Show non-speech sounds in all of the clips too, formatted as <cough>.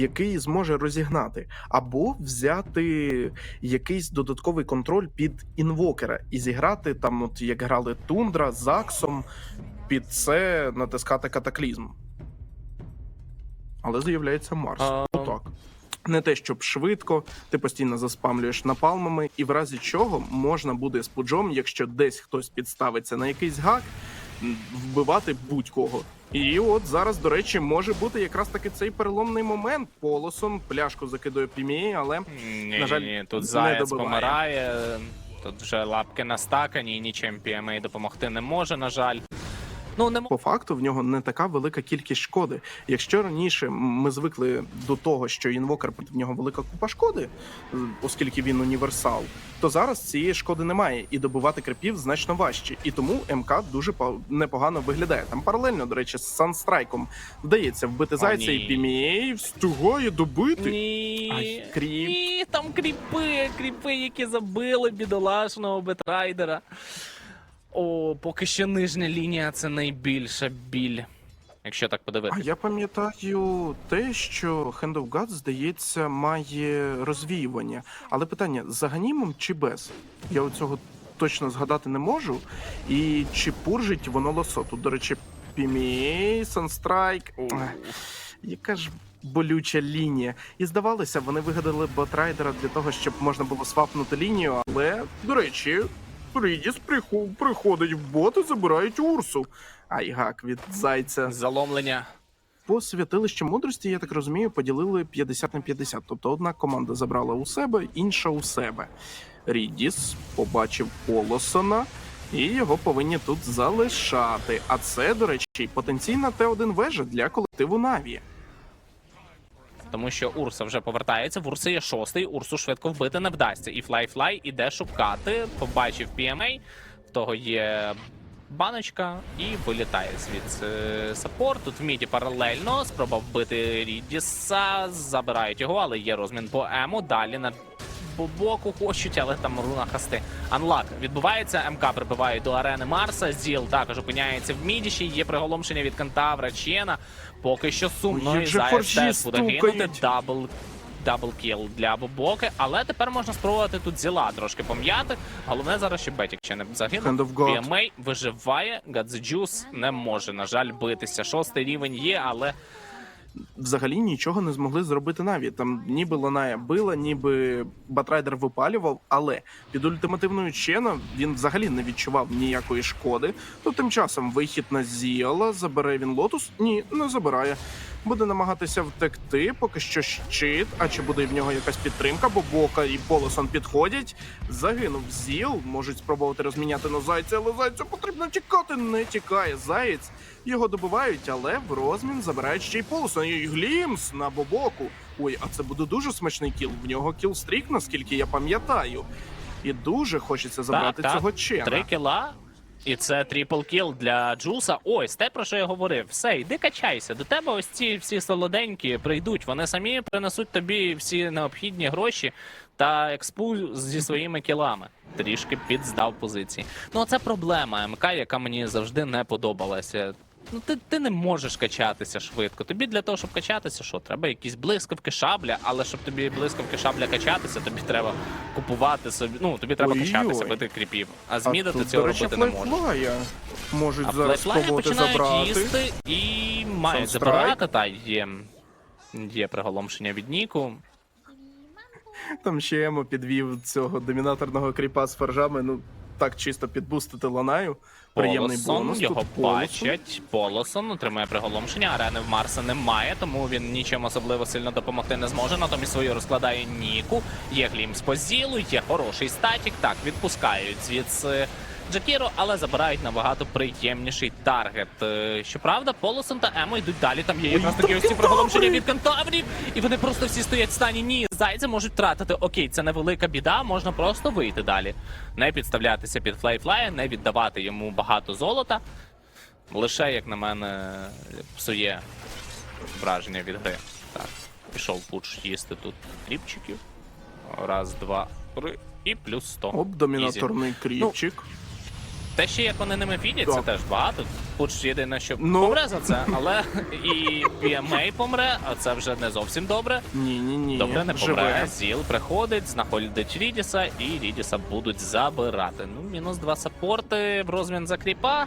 який зможе розігнати, або взяти якийсь додатковий контроль під інвокера і зіграти там, от як грали Тундра з Аксом, під це натискати катаклізм. Але з'являється Марс. А, Ну так. Не те, щоб швидко, ти постійно заспамлюєш напалмами, і в разі чого можна буде з пуджом, якщо десь хтось підставиться на якийсь гак, вбивати будь-кого. І от зараз, до речі, може бути якраз таки цей переломний момент. Полосом пляшку закидує Пімії, але Ні, На жаль, ні, не тут Заяць добиває. помирає. Тут вже лапки настакані, і нічим PMA допомогти не може, на жаль. Ну, не по факту в нього не така велика кількість шкоди. Якщо раніше ми звикли до того, що інвокер проти нього велика купа шкоди, оскільки він універсал, то зараз цієї шкоди немає, і добивати крипів значно важче. І тому МК дуже непогано виглядає. Там паралельно, до речі, з Санстрайком вдається вбити зайця, і Пімієй встигає добити. Ні, Ай, кріп. ні, там кріпи, кріпи, які забили бідолашного бетрайдера. О, поки що нижня лінія це найбільша біль. Якщо так А я пам'ятаю те, що Hand of God, здається, має розвіювання. Але питання: з аганімом чи без? Я цього точно згадати не можу. І чи пуржить воно лосо? Тут, до речі, Пімій, Санстрайк. Яка ж болюча лінія. І здавалося, вони вигадали ботрайдера для того, щоб можна було свапнути лінію, але, до речі, Рідіс приходить в бот і забирають Урсу. Ай гак від зайця. Заломлення. По святилищу мудрості, я так розумію, поділили 50 на 50. Тобто одна команда забрала у себе, інша у себе. Рідіс побачив Полосона, і його повинні тут залишати. А це, до речі, потенційна Т1 вежа для колективу Наві. Тому що Урса вже повертається. В Урса є шостий. Урсу швидко вбити не вдасться. І Флай-Флай іде шукати. Побачив PMA, в того є баночка і вилітає звідси саппорт. Тут в міді паралельно спробував вбити Рідіса, забирають його, але є розмін по ему. Далі на боку хочуть, але там руна хасти. Анлак відбувається. МК прибиває до арени Марса. Зіл також опиняється в мідіші. Є приголомшення від Кантавра Чена. Поки що сумно. Ой, І Заяць форжі теж буде гинути. Дабл кіл для Бобоки, але тепер можна спробувати тут зіла трошки пом'яти. Головне зараз, щоб Бетік ще не загинув. God. PMA виживає, Гадзеджус не може, на жаль, битися. Шостий рівень є, але Взагалі нічого не змогли зробити Наві. Там ніби Ланая била, ніби Батрайдер випалював, але під ультимативною чином він взагалі не відчував ніякої шкоди. То тим часом вихід на Зіала, забере він лотус? Ні, не забирає. Буде намагатися втекти, поки що щит. А чи буде в нього якась підтримка? Бо Бока і Полосон підходять. Загинув Зіл, можуть спробувати розміняти на зайця, але зайцю потрібно тікати. Не тікає заєць. Його добивають, але в розмін забирають ще й Полосон. І Глімс на Бобоку. Ой, а це буде дуже смачний кіл. В нього кілстрік, наскільки я пам'ятаю. І дуже хочеться забрати так. цього чена. три кіла. І це трипл кіл для Джуса. Ось те, про що я говорив. Все, йди качайся. До тебе ось ці всі солоденькі прийдуть. Вони самі принесуть тобі всі необхідні гроші та експу зі своїми кілами. Трішки підздав позиції. Ну, це проблема МК, яка мені завжди не подобалася. Ну, ти, ти не можеш качатися швидко. Тобі для того, щоб качатися, що треба якісь блискавки шабля, але щоб тобі блискавки шабля качатися, тобі треба купувати собі. Ну, тобі треба Ой-ой. качатися, бити кріпів. А з А міда ти цього робити не можеш. можуть А зараз спробувати забрати. їсти і мають забирати. Та є, є приголомшення від Ніку. Там ще Емо підвів цього домінаторного кріпа з фаржами. Ну так чисто підбустити ланаю. Приємний Полосон, бонус. його тут бачать. Полосон отримує приголомшення. Арени в Марса немає, тому він нічим особливо сильно допомогти не зможе. Натомість свою розкладає Ніку. Є глімс по зілу, є хороший статік. Так, відпускають звідси Джакіро, але забирають набагато приємніший таргет. Е, Щоправда, Полосон та Емо йдуть далі. Там є якраз такі ось ці приголомшення від кентаврів, і вони просто всі стоять в стані. Ні, зайця можуть втратити. Окей, це невелика біда, можна просто вийти далі. Не підставлятися під флейфлая, не віддавати йому багато золота. Лише, як на мене, псує враження від гри. Так, пішов пуч їсти тут кріпчиків. Раз, два, три. І плюс 100. Оп, домінаторний кріпчик. Те ще як вони ними фідять, це теж багато. Пуч єдине, що Ну. помре за це, але і PMA помре, а це вже не зовсім добре. Ні, ні, ні. Добре, не помре. Живе. Зіл приходить, знаходить Рідіса, і Рідіса будуть забирати. Ну, мінус два саппорти в розмін за кріпа.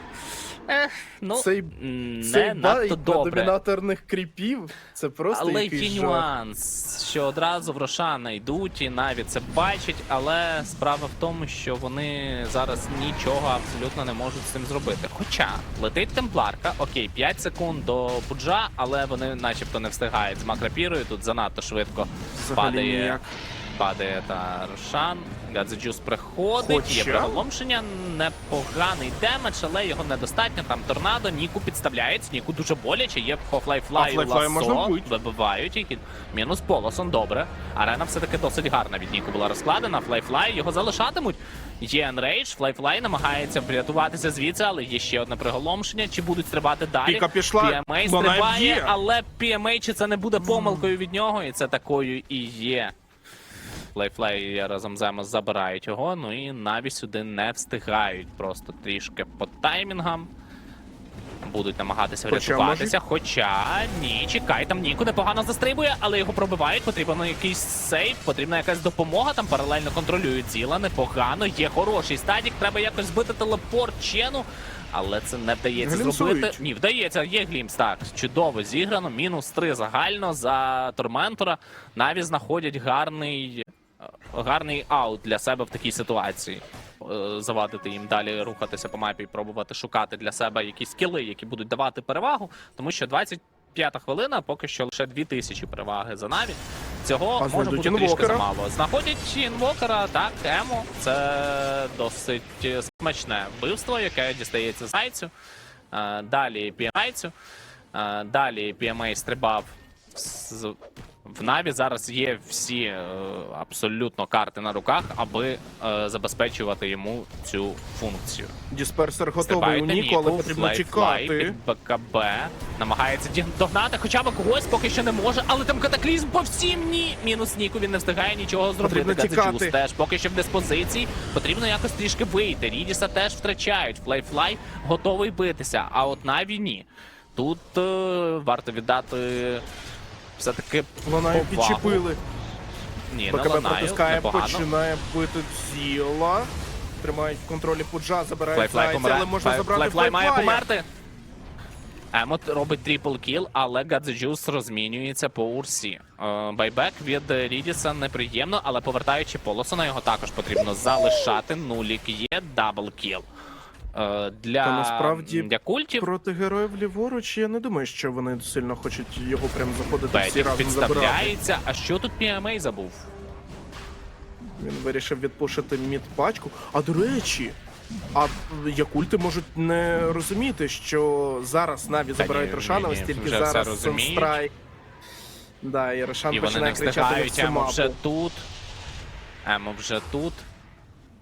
Ех, ну, Цей- м, Цей не надто байт на добре. домінаторних кріпів. Це просто Але якийсь є жах. нюанс, що одразу в Рошана йдуть, і навіть це бачить, але справа в тому, що вони зараз нічого абсолютно не можуть з цим зробити. Хоча летить темпларка, окей, 5 секунд до пуджа, але вони начебто не встигають з макропірою. Тут занадто швидко Взагалі падає, ніяк. падає та Рошан. Гадзеджус приходить, є приголомшення, непоганий демедж, але його недостатньо. Там торнадо, Ніку підставляють, Ніку дуже боляче, є Half-Life ласо, вибивають які. Мінус полосон, добре. Арена все-таки досить гарна від Ніку була розкладена. Флайфлай його залишатимуть. Є Енрейдж, Флайфлай намагається врятуватися звідси, але є ще одне приголомшення. Чи будуть стрибати далі? Піка пішла, PMA стрибає, але PMA чи це не буде помилкою від нього, і це такою і є. Флайфлай разом з Емос забирають його, ну і навіть сюди не встигають. Просто трішки по таймінгам. Будуть намагатися врятуватися. Хоча ні, чекай, там Ніку непогано застрибує, але його пробивають. Потрібен якийсь сейф, потрібна якась допомога. Там паралельно контролюють ціла. Непогано. Є хороший стадік. Треба якось збити телепорт чену. Але це не вдається Глімсують. зробити. Ні, вдається, є глімс. Так, чудово зіграно. Мінус 3 загально за Торментора. Наві знаходять гарний, е, гарний аут для себе в такій ситуації. Е, Завадити їм далі рухатися по мапі і пробувати шукати для себе якісь скіли, які будуть давати перевагу, тому що 25-та хвилина поки що лише 2000 переваги за Наві. Цього А може бути трішки замало. Знаходять інвокера, так, Емо. Це досить смачне вбивство, яке дістається зайцю. Е, Далі PMI-цю. Е, Далі PMA стрибав з- в Наві. Зараз є всі е, абсолютно карти на руках, аби е, забезпечувати йому цю функцію. Дісперсер готовий у Ніку, але потрібно чекати. БКБ. Намагається догнати хоча б когось, поки що не може, але там катаклізм по всім ні. Мінус Ніку він не встигає нічого зробити. Тікати. теж поки що в диспозиції. Потрібно якось трішки вийти. Рідіса теж втрачають. Флай-флай готовий битися. А от Наві ні. Тут е, варто віддати все-таки Ланаю повагу. підчепили. Ні, не БКБ ланаю, протискає, непогано. починає бити ціла. Тримають в контролі пуджа, забирають Флайфлай зайця, помре. але можна Флай- забрати Флайфлай має Флайфлая. померти. Емот робить трипл кіл, але Гадзеджус розмінюється по урсі. Е, Байбек від Рідіса неприємно, але повертаючи Полосона, його також потрібно залишати. Нулік є дабл кіл. Е, Для, Та насправді для культів Проти героїв ліворуч я не думаю, що вони сильно хочуть його прям заходити всі Бетік разом забирати. підставляється. А що тут PMA забув? Він вирішив відпушити мід-пачку. А до речі, а якульти можуть не розуміти, що зараз Наві забирають ні, Рошана, ні, ось тільки вже все зараз розуміють. Sunstrike. Да, і Рошан І вони не починає кричати на встигають, всю Емо мапу. вже тут. Емо вже тут.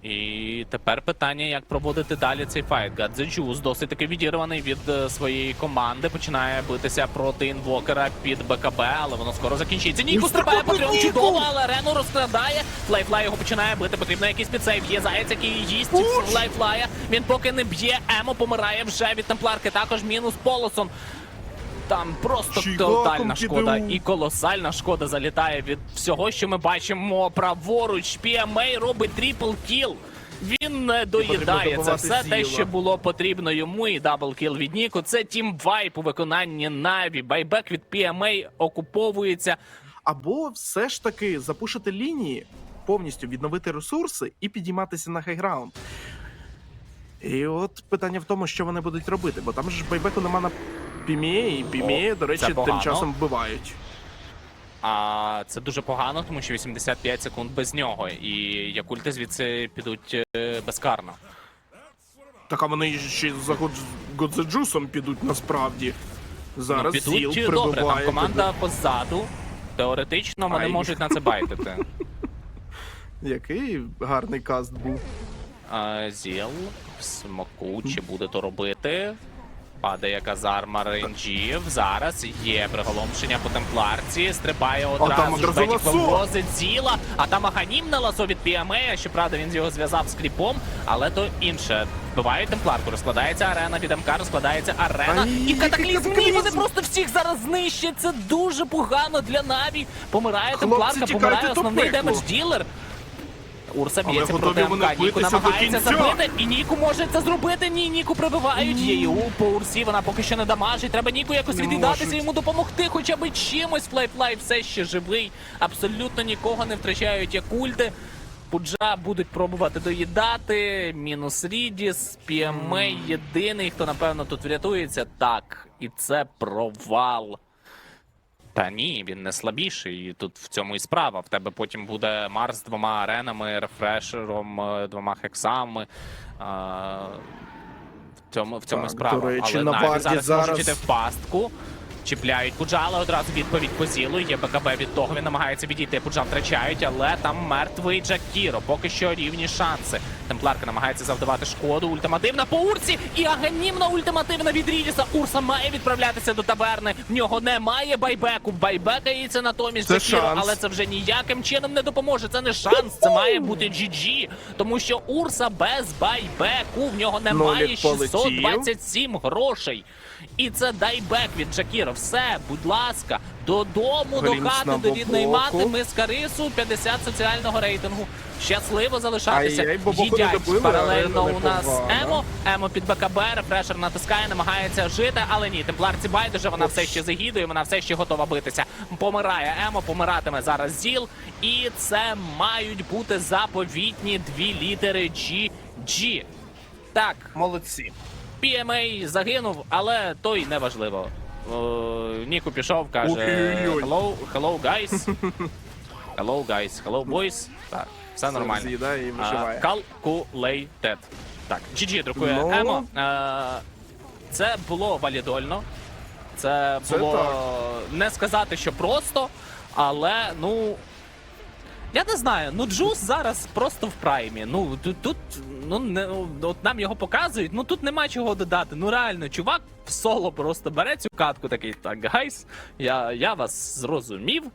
І тепер питання, як проводити далі цей файт. Гадзеджус досить таки відірваний від е, своєї команди. Починає битися проти інвокера під БКБ, але воно скоро закінчиться. Ніку стрибає Патріон чудово, але Рену розкрадає. Флайфлай його починає бити. Потрібно якийсь підсейв. Є заяць, який їсть Флайфлая. Він поки не б'є. Емо помирає вже від темпларки. Також мінус Полосон. Там просто тотальна шкода і колосальна шкода залітає від всього, що ми бачимо праворуч. PMA робить трипл кіл. Він не доїдає це все те, що було потрібно йому, і дабл кіл від Ніку. Це тім вайп у виконанні Наві. Байбек від PMA окуповується. Або все ж таки запушити лінії, повністю відновити ресурси і підійматися на хайграунд. І от питання в тому, що вони будуть робити, бо там ж байбеку нема на Піміє, і Піміє, О, до речі, це тим погано. часом вбивають. А це дуже погано, тому що 85 секунд без нього. І Якульти звідси підуть е, безкарно. Так а вони ще за Год- Годзеджусом підуть насправді. Зараз ну, Зіл добре, там прибиває. команда позаду. Теоретично вони Ай. можуть на це байтити. <laughs> Який гарний каст був. А, Зіл в смоку, чи буде то робити? Падає казарма рейнджів. Зараз є приголомшення по темпларці. Стрибає одразу ж Бетік вивозить зіла. А там аганім на ласо від PMA. Щоправда, він його зв'язав з кріпом, але то інше. Вбивають темпларку, розкладається арена, під МК розкладається арена. Ай, і катаклізм. Ні, вони просто всіх зараз знищать. Це дуже погано для Наві. Помирає Хлопці, темпларка, помирає основний демедж ділер. Урса б'ється проти МК. Ніку намагається забити, і Ніку може це зробити. Ні, Ніку прибивають. Єю по Урсі, вона поки що не дамажить. Треба Ніку якось віддатися, йому допомогти, хоча б чимось. Флайфлай все ще живий. Абсолютно нікого не втрачають як ульти. Пуджа будуть пробувати доїдати. Мінус Рідіс, PMA єдиний, хто напевно тут врятується. Так, і це провал. Та ні, він не слабіший. І тут в цьому і справа. В тебе потім буде Марс з двома аренами, рефрешером, е, двома хексами. А, в цьому, в цьому і справа. речі, Але на Наві зараз, зараз- можуть іти в пастку. Чіпляють Пуджа, але одразу відповідь по зілу. Є БКБ від того. Він намагається відійти. Пуджа втрачають, але там мертвий Джакіро. Поки що рівні шанси. Темпларка намагається завдавати шкоду. Ультимативна по Урсі і аганімна ультимативна від Рідіса. Урса має відправлятися до таверни. В нього немає байбеку. Байбекається натомість Це Джакіро, шанс. але це вже ніяким чином не допоможе. Це не шанс, це має бути GG. Тому що Урса без байбеку. В нього немає Нолік полетів. 627 грошей. І це дайбек від Джакіро. Все, будь ласка, додому, до хати, до рідної мати. Ми з Карису 50 соціального рейтингу. Щасливо залишатися. Їдять паралельно у нас. Емо. Емо під БКБ, рефрешер натискає, намагається жити, але ні, темпларці байдуже, вона все ще загідує, вона все ще готова битися. Помирає Емо, помиратиме зараз Зіл. І це мають бути заповітні дві літери GG. Так, Молодці. PMA загинув, але то й не важливо. Ніку пішов, каже. Hello, hello, guys. <laughs> Hello, guys, hello, boys. Так, все нормально. Calculated. Так, GG друкує Ну. Емо. Е, Це було валідольно. Це було не сказати, що просто, але ну. Я не знаю, ну Джус зараз просто в праймі. Ну тут, тут ну не от нам його показують. Ну тут нема чого додати. Ну реально, чувак соло просто бере цю катку, такий так, гайс. Я, я вас зрозумів. Е,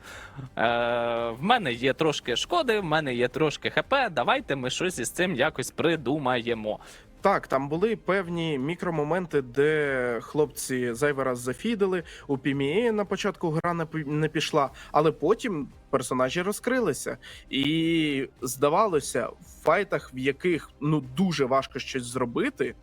в мене є трошки шкоди, в мене є трошки хп. Давайте ми щось із цим якось придумаємо. Так, там були певні мікромоменти, де хлопці зайвий раз зафідили. У Піміє на початку гра не пішла, але потім персонажі розкрилися. І здавалося, в файтах, в яких ну дуже важко щось зробити,